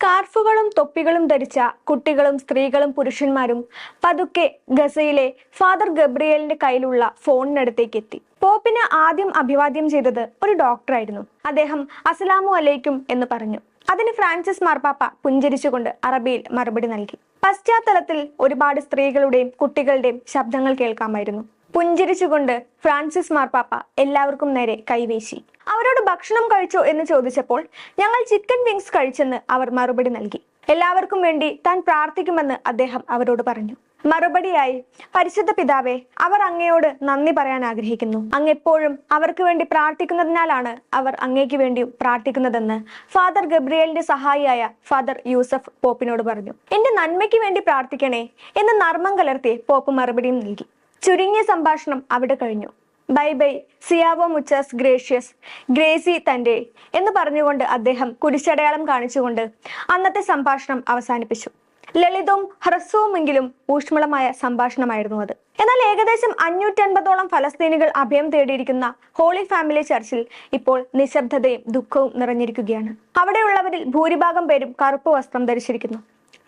സ്കാർഫുകളും തൊപ്പികളും ധരിച്ച കുട്ടികളും സ്ത്രീകളും പുരുഷന്മാരും പതുക്കെ ഗസയിലെ ഫാദർ ഗബ്രിയേലിന്റെ കയ്യിലുള്ള ഫോണിനടുത്തേക്ക് എത്തി. പോപ്പിന് ആദ്യം അഭിവാദ്യം ചെയ്തത് ഒരു ഡോക്ടറായിരുന്നു അദ്ദേഹം അസലാമു അലൈക്കും എന്ന് പറഞ്ഞു. അതിന് ഫ്രാൻസിസ് മാർപ്പാപ്പ പുഞ്ചിരിച്ചുകൊണ്ട് അറബിയിൽ മറുപടി നൽകി. പശ്ചാത്തലത്തിൽ ഒരുപാട് സ്ത്രീകളുടെയും കുട്ടികളുടെയും ശബ്ദങ്ങൾ കേൾക്കാമായിരുന്നു. പുഞ്ചിരിച്ചുകൊണ്ട് ഫ്രാൻസിസ് മാർപ്പാപ്പ എല്ലാവർക്കും നേരെ കൈവീശി. അവരോട് ഭക്ഷണം കഴിച്ചോ എന്ന് ചോദിച്ചപ്പോൾ ഞങ്ങൾ ചിക്കൻ വിങ്സ് കഴിച്ചെന്ന് അവർ മറുപടി നൽകി. എല്ലാവർക്കും വേണ്ടി താൻ പ്രാർത്ഥിക്കുമെന്ന് അദ്ദേഹം അവരോട് പറഞ്ഞു. മറുപടിയായി പരിശുദ്ധ പിതാവേ അവർ അങ്ങയോട് നന്ദി പറയാൻ ആഗ്രഹിക്കുന്നു. അങ്ങ് എപ്പോഴും അവർക്ക് വേണ്ടി പ്രാർത്ഥിക്കുന്നതിനാലാണ് അവർ അങ്ങേക്ക് വേണ്ടിയും പ്രാർത്ഥിക്കുന്നതെന്ന് ഫാദർ ഗബ്രിയേലിന്റെ സഹായിയായ ഫാദർ യൂസഫ് പോപ്പിനോട് പറഞ്ഞു. എന്റെ നന്മയ്ക്ക് വേണ്ടി പ്രാർത്ഥിക്കണേ എന്ന് നർമ്മം കലർത്തി പോപ്പ് മറുപടിയും നൽകി. ചുരുങ്ങിയ സംഭാഷണം അവിടെ കഴിഞ്ഞു. ബൈ ബൈ സിയാവോ മുച്ചസ് ഗ്രേഷ്യസ് ഗ്രേസി തന്റെ എന്ന് പറഞ്ഞുകൊണ്ട് അദ്ദേഹം കുരിശടയാളം കാണിച്ചുകൊണ്ട് അന്നത്തെ സംഭാഷണം അവസാനിപ്പിച്ചു. ലളിതവും ഹ്രസ്വവുമെങ്കിലും ഊഷ്മളമായ സംഭാഷണമായിരുന്നു അത്. എന്നാൽ ഏകദേശം അഞ്ഞൂറ്റൻപതോളം ഫലസ്തീനികൾ അഭയം തേടിയിരിക്കുന്ന ഹോളി ഫാമിലി ചർച്ചിൽ ഇപ്പോൾ നിശബ്ദതയും ദുഃഖവും നിറഞ്ഞിരിക്കുകയാണ്. അവിടെയുള്ളവരിൽ ഭൂരിഭാഗം പേരും കറുപ്പ് വസ്ത്രം ധരിച്ചിരിക്കുന്നു.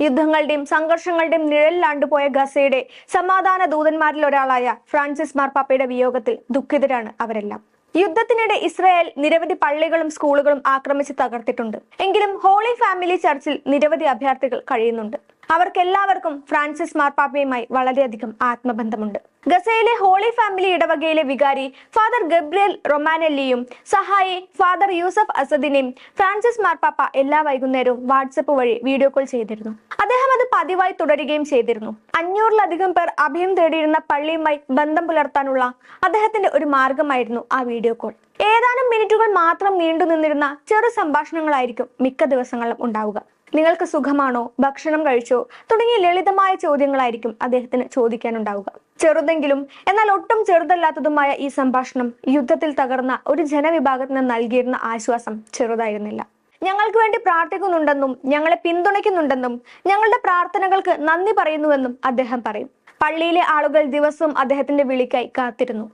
യുദ്ധങ്ങളുടെയും സംഘർഷങ്ങളുടെയും നിഴലിലാണ്ടുപോയ ഗസയുടെ സമാധാന ദൂതന്മാരിൽ ഒരാളായ ഫ്രാൻസിസ് മാർപ്പാപ്പയുടെ വിയോഗത്തിൽ ദുഃഖിതരാണ് അവരെല്ലാം. യുദ്ധത്തിനിടെ ഇസ്രായേൽ നിരവധി പള്ളികളും സ്കൂളുകളും ആക്രമിച്ച് തകർത്തിട്ടുണ്ട്. എങ്കിലും ഹോളി ഫാമിലി ചർച്ചിൽ നിരവധി അഭയാർത്ഥികൾ കഴിയുന്നുണ്ട്. അവർക്കെല്ലാവർക്കും ഫ്രാൻസിസ് മാർപ്പാപ്പയുമായി വളരെയധികം ആത്മബന്ധമുണ്ട്. ഗസയിലെ ഹോളി ഫാമിലി ഇടവകയിലെ വികാരി ഫാദർ ഗബ്രിയൽ റൊമാനെല്ലിയും സഹായി ഫാദർ യൂസഫ് അസദിനെയും ഫ്രാൻസിസ് മാർപ്പാപ്പ എല്ലാ വൈകുന്നേരവും വാട്സപ്പ് വഴി വീഡിയോ കോൾ ചെയ്തിരുന്നു. അദ്ദേഹം അത് പതിവായി തുടരുകയും ചെയ്തിരുന്നു. അഞ്ഞൂറിലധികം പേർ അഭയം തേടിയിരുന്ന പള്ളിയുമായി ബന്ധം പുലർത്താനുള്ള അദ്ദേഹത്തിന്റെ ഒരു മാർഗമായിരുന്നു ആ വീഡിയോ കോൾ. ഏതാനും മിനിറ്റുകൾ മാത്രം നീണ്ടു നിന്നിരുന്ന ചെറു സംഭാഷണങ്ങളായിരിക്കും മിക്ക ദിവസങ്ങളിലും ഉണ്ടാവുക. നിങ്ങൾക്ക് സുഖമാണോ? ഭക്ഷണം കഴിച്ചോ? തുടങ്ങിയ ലളിതമായ ചോദ്യങ്ങളായിരിക്കും അദ്ദേഹത്തിന് ചോദിക്കാനുണ്ടാവുക. ചെറുതെങ്കിലും എന്നാൽ ഒട്ടും ചെറുതല്ലാത്തതുമായ ഈ സംഭാഷണം യുദ്ധത്തിൽ തകർന്ന ഒരു ജനവിഭാഗത്തിന് നൽകിയിരുന്ന ആശ്വാസം ചെറുതായിരുന്നില്ല. ഞങ്ങൾക്ക് വേണ്ടി പ്രാർത്ഥിക്കുന്നുണ്ടെന്നും ഞങ്ങളെ പിന്തുണയ്ക്കുന്നുണ്ടെന്നും ഞങ്ങളുടെ പ്രാർത്ഥനകൾക്ക് നന്ദി പറയുന്നുവെന്നും അദ്ദേഹം പറയും. പള്ളിയിലെ ആളുകൾ ദിവസവും അദ്ദേഹത്തിന്റെ വിളിക്കായി കാത്തിരുന്നു.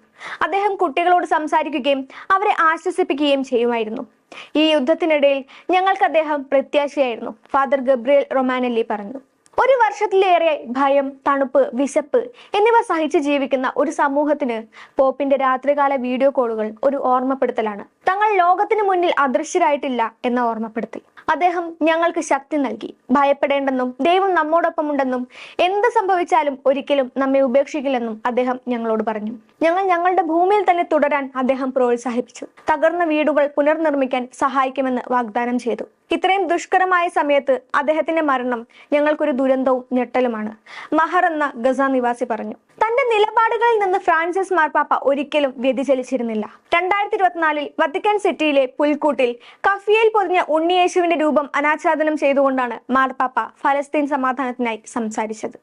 അദ്ദേഹം കുട്ടികളോട് സംസാരിക്കുകയും അവരെ ആശ്വസിപ്പിക്കുകയും ചെയ്യുമായിരുന്നു. ഈ യുദ്ധത്തിനിടയിൽ ഞങ്ങൾക്ക് അദ്ദേഹം പ്രത്യാശയായിരുന്നു ഫാദർ ഗബ്രിയൽ റൊമാനല്ലി പറഞ്ഞു. ഒരു വർഷത്തിലേറെ ഭയം തണുപ്പ് വിശപ്പ് എന്നിവ സഹിച്ച് ജീവിക്കുന്ന ഒരു സമൂഹത്തിന് പോപ്പിന്റെ രാത്രികാല വീഡിയോ കോളുകൾ ഒരു ഓർമ്മപ്പെടുത്തലാണ്. തങ്ങൾ ലോകത്തിന് മുന്നിൽ അദൃശ്യരായിട്ടില്ല എന്ന ഓർമ്മപ്പെടുത്തൽ. അദ്ദേഹം ഞങ്ങൾക്ക് ശക്തി നൽകി. ഭയപ്പെടേണ്ടെന്നും ദൈവം നമ്മോടൊപ്പമുണ്ടെന്നും എന്ത് സംഭവിച്ചാലും ഒരിക്കലും നമ്മെ ഉപേക്ഷിക്കില്ലെന്നും അദ്ദേഹം ഞങ്ങളോട് പറഞ്ഞു. ഞങ്ങൾ ഞങ്ങളുടെ ഭൂമിയിൽ തന്നെ തുടരാൻ അദ്ദേഹം പ്രോത്സാഹിപ്പിച്ചു. തകർന്ന വീടുകൾ പുനർനിർമ്മിക്കാൻ സഹായിക്കുമെന്ന് വാഗ്ദാനം ചെയ്തു. ഇത്രയും ദുഷ്കരമായ സമയത്ത് അദ്ദേഹത്തിന്റെ മരണം ഞങ്ങൾക്കൊരു ദുരന്തവും ഞെട്ടലുമാണ്. മഹർ എന്ന ഗസ നിവാസി പറഞ്ഞു തന്റെ നിലപാടുകളിൽ നിന്ന് ഫ്രാൻസിസ് മാർപ്പാപ്പ ഒരിക്കലും വ്യതിചലിച്ചിരുന്നില്ല. രണ്ടായിരത്തി ഇരുപത്തിനാലിൽ വത്തിക്കാൻ സിറ്റിയിലെ പുൽക്കൂട്ടിൽ കഫിയയിൽ പൊതിഞ്ഞ ഉണ്ണിയേശുവിന്റെ രൂപം അനാച്ഛാദനം ചെയ്തുകൊണ്ടാണ് മാർപ്പാപ്പ ഫലസ്തീൻ സമാധാനത്തിനായി സംസാരിച്ചത്.